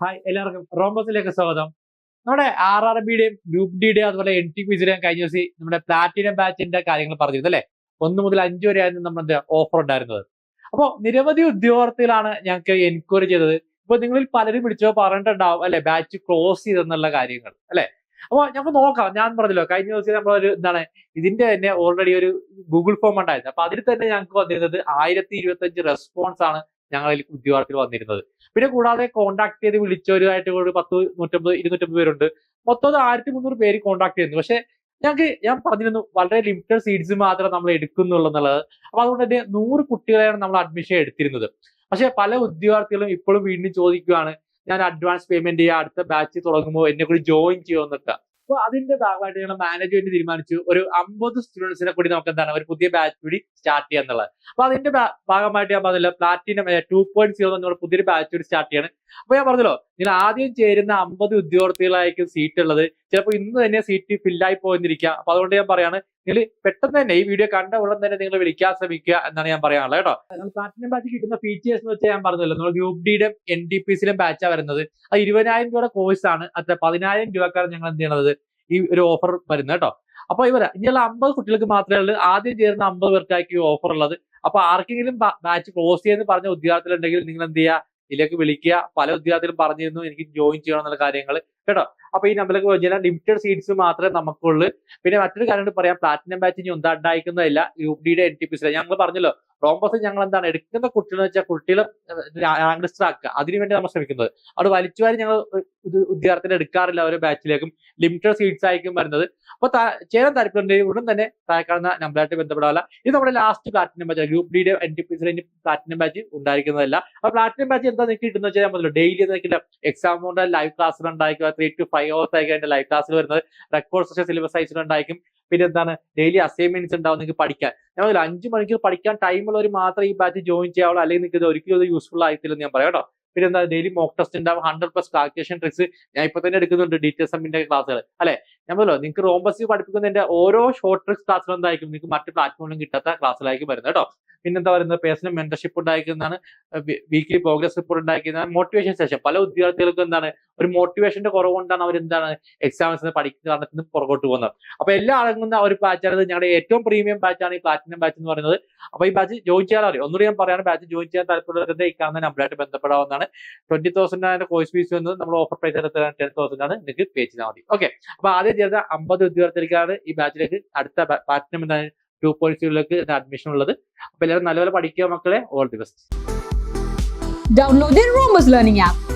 Hi എല്ലാവർക്കും റോംബസിലേക്ക് സ്വാഗതം. നമ്മുടെ ആർ ആർ ബിയുടെയും ഗ്രൂപ്പ് ഡിയുടെയും അതുപോലെ എൻ ടി പി സിയുടെയും കഴിഞ്ഞ ദിവസം നമ്മുടെ പ്ലാറ്റിനം ബാച്ചിന്റെ കാര്യങ്ങൾ പറഞ്ഞിരുന്നു അല്ലെ? ഒന്ന് മുതൽ അഞ്ച് വരെ ആയിരുന്നു നമ്മുടെ ഓഫർ ഉണ്ടായിരുന്നത്. അപ്പോൾ നിരവധി ഉദ്യോഗാർത്ഥികളാണ് ഞങ്ങൾക്ക് എൻക്വയറി ചെയ്തത്. ഇപ്പൊ നിങ്ങളിൽ പലരും വിളിച്ചോ പറഞ്ഞിട്ടുണ്ടാവും അല്ലെ? ബാച്ച് ക്ലോസ് ചെയ്തെന്നുള്ള കാര്യങ്ങൾ അല്ലെ? അപ്പോൾ നമുക്ക് നോക്കാം. ഞാൻ പറഞ്ഞല്ലോ കഴിഞ്ഞ ദിവസം ഒരു എന്താണ് ഇതിന്റെ തന്നെ ഓൾറെഡി ഒരു ഗൂഗിൾ ഫോം ഉണ്ടായിരുന്നു. അപ്പൊ അതിൽ തന്നെ ഞങ്ങൾക്ക് വന്നിരുന്നത് ആയിരത്തി ഇരുപത്തി അഞ്ച് റെസ്പോൺസ് ആണ് ഞങ്ങളിൽ ഉദ്യോഗാർത്ഥികൾ വന്നിരുന്നത്. പിന്നെ കൂടാതെ കോണ്ടാക്ട് ചെയ്ത് വിളിച്ചവരുമായിട്ട് ഒരു പത്ത് നൂറ്റമ്പത് ഇരുന്നൂറ്റമ്പത് പേരുണ്ട്. മൊത്തം ആയിരത്തി മുന്നൂറ് പേര് കോൺടാക്ട് ചെയ്യുന്നു. പക്ഷെ ഞങ്ങൾക്ക് ഞാൻ പറഞ്ഞിരുന്നു വളരെ ലിമിറ്റഡ് സീറ്റ്സ് മാത്രം നമ്മൾ എടുക്കുന്നുള്ളൂ എന്നുള്ളത്. അപ്പൊ അതുകൊണ്ട് തന്നെ നൂറ് കുട്ടികളെയാണ് നമ്മൾ അഡ്മിഷൻ എടുത്തിരുന്നത്. പക്ഷെ പല ഉദ്യോഗാർത്ഥികളും ഇപ്പോഴും വീണ്ടും ചോദിക്കുകയാണ് ഞാൻ അഡ്വാൻസ് പേയ്മെന്റ് ചെയ്യാം അടുത്ത ബാച്ച് തുടങ്ങുമ്പോൾ എന്നെ കൂടി ജോയിൻ ചെയ്യുമെന്നൊക്കെ അപ്പൊ അതിന്റെ ഭാഗമായിട്ട് ഞങ്ങൾ മാനേജ്മെന്റ് തീരുമാനിച്ചു. ഒരു അമ്പത് സ്റ്റുഡൻസിനെ കൂടി നമുക്ക് എന്താണ് ഒരു പുതിയ ബാച്ച് കൂടി സ്റ്റാർട്ട് ചെയ്യാന്നുള്ളത് അപ്പൊ അതിന്റെ ഭാഗമായിട്ട് ഞാൻ പറഞ്ഞല്ലോ പ്ലാറ്റിനം ടു പോയിന്റ് സീറോ എന്നുള്ള പുതിയൊരു ബാച്ച് കൂടി സ്റ്റാർട്ട് ചെയ്യണം. അപ്പൊ ഞാൻ പറഞ്ഞല്ലോ നിങ്ങൾ ആദ്യം ചേരുന്ന അമ്പത് ഉദ്യോഗാർത്ഥികളായിരിക്കും സീറ്റ് ഉള്ളത്. ചിലപ്പോൾ ഇന്ന് തന്നെ സീറ്റ് ഫില്ലായി പോയിരിക്കാം അപ്പൊ അതുകൊണ്ട് ഞാൻ പറയാണ് നിങ്ങൾ പെട്ടെന്ന് തന്നെ ഈ വീഡിയോ കണ്ട ഉടൻ തന്നെ നിങ്ങൾ വിളിക്കാൻ ശ്രമിക്കുക എന്നാണ് ഞാൻ പറയാനുള്ളത് കേട്ടോ. പ്ലാറ്റിനം ബാച്ച് കിട്ടുന്ന ഫീച്ചേഴ്സ് എന്ന് വെച്ചാൽ ഞാൻ പറഞ്ഞല്ലോ നമ്മൾ ഗ്രൂപ്പ് ഡിയുടെ എൻ ഡി പി സിയിലും ബാച്ചാണ് വരുന്നത്. അത് ഇരുപതിനായിരം രൂപയുടെ കോഴ്സ് ആണ്. അത്ര പതിനായിരം രൂപക്കാണ് ഞങ്ങൾ എന്ത് ചെയ്യണത്? ഈ ഒരു ഓഫർ വരുന്നത് കേട്ടോ. അപ്പൊ ഇവരെ ഇനിയുള്ള അമ്പത് കുട്ടികൾക്ക് മാത്രമേ ഉള്ളൂ. ആദ്യം ചേരുന്ന അമ്പത് പേർക്കായിരിക്കും ഈ ഓഫർ ഉള്ളത്. അപ്പൊ ആർക്കെങ്കിലും ബാച്ച് ക്ലോസ് ചെയ്യുന്ന പറഞ്ഞ ഉദ്യോഗത്തിലുണ്ടെങ്കിൽ നിങ്ങൾ എന്ത് ചെയ്യുക ഇതിലേക്ക് വിളിക്കുക. പല വിദ്യാർത്ഥികളും പറഞ്ഞിരുന്നു എനിക്ക് ജോയിൻ ചെയ്യണം എന്നുള്ള കാര്യങ്ങൾ. കേട്ടോ? അപ്പൊ ഈ നമ്പറിലേക്ക് വിളിച്ചാൽ ലിമിറ്റഡ് സീറ്റ്സ് മാത്രമേ നമുക്കുള്ളൂ. പിന്നെ മറ്റൊരു കാര്യം പറയാം. പ്ലാറ്റിനം ബാച്ച് ഇനി ഉണ്ടായിരിക്കുന്നതല്ല ഗ്രൂപ്പ് ഡിയുടെ എൻ ടി. പി സിയിലെ ഞങ്ങൾ പറഞ്ഞല്ലോ. റോംബസ് ഞങ്ങൾ എന്താണ് എടുക്കുന്ന കുട്ടികൾ വെച്ചാൽ കുട്ടികളെ റാങ്ക് ലിസ്റ്റർ ആക്കുക അതിനുവേണ്ടി നമ്മൾ ശ്രമിക്കുന്നത്. അവിടെ വലിച്ചുവാരി ഞങ്ങൾ വിദ്യാർത്ഥികളെ എടുക്കാറില്ല ഓരോ ബാച്ചിലേക്കും ലിമിറ്റഡ് സീറ്റ്സ് ആയിരിക്കും വരുന്നത്. അപ്പൊ താ- ചേരാൻ താല്പര്യമുണ്ടെങ്കിൽ ഉടൻ തന്നെ താഴെ കാണുന്ന നമ്പറായിട്ട് ബന്ധപ്പെടാനുള്ള ഇത് നമ്മുടെ ലാസ്റ്റ് പ്ലാറ്റിനം ബാച്ച് ഗ്രൂപ്പ് ഡിയുടെ N T P platinum batch ഉണ്ടായിരിക്കുന്നതല്ല. ആ പ്ലാറ്റിനം ബാച്ച് എന്താ നിങ്ങൾക്ക് കിട്ടുന്ന വെച്ചാൽ നമ്മൾ ഡെയിലി നിൽക്കില്ല എക്സാം കൊണ്ട് ലൈവ് ക്ലാസ്സിൽ ഉണ്ടായിരിക്കും. ത്രീ ടു ഫൈവ് അവേഴ്സ് ആയിരിക്കും ലൈവ് ക്ലാസ്സിൽ വരുന്നത്. റെക്കോർഡ് സെഷൻ സിലബസ് അയച്ചിട്ട് ഉണ്ടായിരിക്കും. പിന്നെ എന്താണ് ഡെയിലി അസൈൻമെന്റ്സ് ഉണ്ടാവും നിങ്ങൾക്ക് പഠിക്കാൻ. ഞാൻ പറഞ്ഞില്ല അഞ്ച് മണിക്കൂർ പഠിക്കാൻ ടൈമുള്ളവർ മാത്രം ഈ ബാച്ച് ജോയിൻ ചെയ്യാവുള്ളൂ. അല്ലെങ്കിൽ നിങ്ങൾക്ക് ഇത് ഒരിക്കലും ഇത് യൂസ്ഫുൾ ആയിട്ടില്ല ഞാൻ പറയാം കേട്ടോ. പിന്നെ എന്താ ഡെയിലി മോക്ക് ടെസ്റ്റ് ഉണ്ടാവും ഹൺഡ്രഡ് പ്ലസ് കാൽക്കുലേഷൻ ട്രിക്സ് ഞാൻ ഇപ്പൊ തന്നെ എടുക്കുന്നുണ്ട് ഡീറ്റെയിൽസ് സമ്മിന്റെ ക്ലാസ്സുകൾ അല്ലെ? ഞാൻ പറഞ്ഞല്ലോ നിങ്ങൾക്ക് റോംബസ് പഠിപ്പിക്കുന്നതിന്റെ ഓരോ ഷോർട്ട് ട്രിക്സ് ക്ലാസ്സിലും എന്തായിരിക്കും? നിങ്ങൾക്ക് മറ്റു പ്ലാറ്റ്ഫോമിലും കിട്ടാത്ത ക്ലാസ്സിലായിരിക്കും വരുന്നത് കേട്ടോ. പിന്നെന്താ പറയുന്നത് പേഴ്സണൽ മെന്റർഷിപ്പ് ഉണ്ടായിരിക്കുന്നതാണ് വീക്ക്ലി പ്രോഗ്രസ് റിപ്പോർട്ട് ഉണ്ടായിരിക്കുന്നതാണ് മോട്ടിവേഷൻ സെഷൻ പല വിദ്യാർത്ഥികൾക്കും എന്താണ് ഒരു മോട്ടിവേഷന്റെ കുറവ് കൊണ്ടാണ് അവർ എന്താണ് എക്സാംസിന് പഠിക്കുന്ന കാരണത്തിൽ നിന്ന് പുറകോട്ട് പോകുന്നത്. അപ്പൊ എല്ലാ അടങ്ങുന്ന ഒരു ബാച്ചാണ് ഞങ്ങളുടെ ഏറ്റവും പ്രീമിയം ബാച്ചാണ് ഈ പ്ലാറ്റിനം ബാച്ച് എന്ന് പറയുന്നത്. അപ്പൊ ഈ ബാച്ച് ജോയിൻ ചെയ്യാൻ അറിയാം? ഒന്നുകൂടി ഞാൻ പറയാണ് ബാച്ച് ജോയിൻ ചെയ്യാൻ താല്പര്യമുള്ളവരുടെ ഈ കാണുന്ന നമ്പറായിട്ട് ബന്ധപ്പെടാവുന്നതാണ്. ട്വന്റി തൗസൻഡ് കോഴ്സ് ഫീസ് വന്നത്. നമ്മൾ ഓഫർ പ്രൈസ് എടുത്ത ടെൻ തൗസൻഡ് ആണ്. നിങ്ങൾക്ക് പേ ചെയ്താൽ മതി. ഓക്കെ അപ്പൊ ആദ്യം ചേർന്ന അമ്പത് വിദ്യാർത്ഥികൾക്കാണ് ഈ ബാച്ചിലേക്ക് അടുത്ത പ്ലാറ്റിനം എന്ന ടു പോയിന്റ് സീറോയിലേക്ക് അഡ്മിഷൻ ഉള്ളത്. അപ്പൊ എല്ലാവരും നല്ലപോലെ പഠിക്കുക മക്കളെ. All the best download the learning app